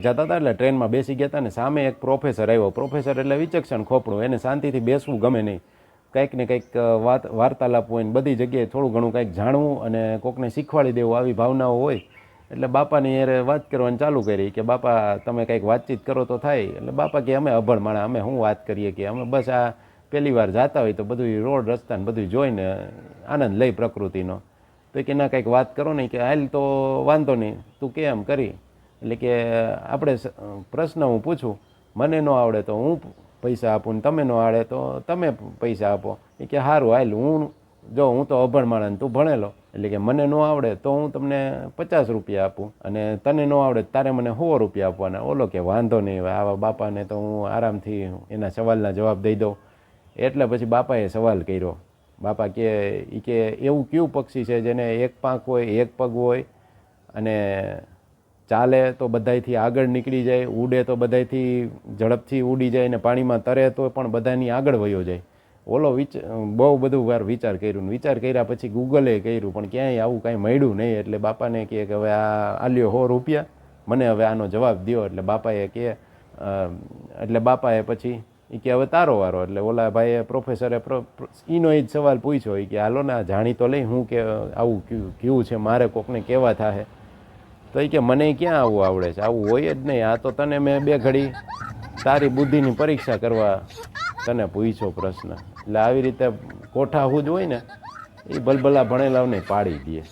જતા હતા એટલે ટ્રેનમાં બેસી ગયા હતા ને સામે એક પ્રોફેસર આવ્યો. પ્રોફેસર એટલે વિચક્ષણ ખોપડું. એને શાંતિથી બેસવું ગમે નહીં. કંઈક ને કંઈક વાત, વાર્તાલાપ હોય ને બધી જગ્યાએ થોડું ઘણું કંઈક જાણવું અને કોકને શીખવાડી દેવું આવી ભાવનાઓ હોય. એટલે બાપાની યારે વાત કરવાની ચાલુ કરી કે, બાપા, તમે કંઈક વાતચીત કરો તો થાય. એટલે બાપા કે, અમે અભણ માણા, અમે શું વાત કરીએ કે? અમે બસ આ પહેલી વાર જતા હોય તો બધું રોડ, રસ્તા ને બધું જોઈને આનંદ લઈ પ્રકૃતિનો. તો કે, ના, કંઈક વાત કરો નહીં કે, હાલ તો વાંધો નહીં. તું કે એમ કરી. એટલે કે, આપણે પ્રશ્ન હું પૂછું, મને ન આવડે તો હું પૈસા આપું ને તમે ન આવડે તો તમે પૈસા આપો. એ કે સારું હાલ, હું જો હું તો અભણ માણસ તું ભણેલો, એટલે કે મને ન આવડે તો હું તમને પચાસ રૂપિયા આપું અને તને ન આવડે તારે મને સો રૂપિયા આપવાના. ઓલો કે, વાંધો નહીં આવા બાપાને તો હું આરામથી એના સવાલના જવાબ દઈ દઉં. એટલે પછી બાપાએ સવાલ કર્યો. બાપા કે એ કે એવું કયું પક્ષી છે જેને એક પાંખ હોય, એક પગ હોય અને ચાલે તો બધાયથી આગળ નીકળી જાય ઉડે તો બધાયથી ઝડપથી ઉડી જાય ને પાણીમાં તરે તો પણ બધાની આગળ વયો જાય. ઓલો વિચ, બહુ બધું વાર વિચાર કર્યું વિચાર કર્યા પછી ગૂગલે કર્યું, પણ ક્યાંય આવું કાંઈ મળ્યું નહીં. એટલે બાપાને કહે કે હવે આ આલ્યો હો રૂપિયા. મને હવે આનો જવાબ દ્યો. એટલે બાપાએ કે એટલે બાપાએ પછી એ કે હવે તારો વારો. એટલે ઓલા ભાઈએ પ્રોફેસરે પ્રો- પ્રો- એ જ સવાલ પૂછ્યો. એ કે હાલો ને જાણી તો લઈ. હું કે, આવું કયું છે? મારે કોકને કેવા થાય તો એ કે મને ક્યાં આવું આવડે છે? આવું હોય જ નહીં. આ તો તને મેં બે ઘડી તારી બુદ્ધિની પરીક્ષા કરવા તને પૂછ્યો પ્રશ્ન. એટલે આવી રીતે કોઠા હું જ હોય ને, એ ભલભલા ભણેલાઓને પાડી દે.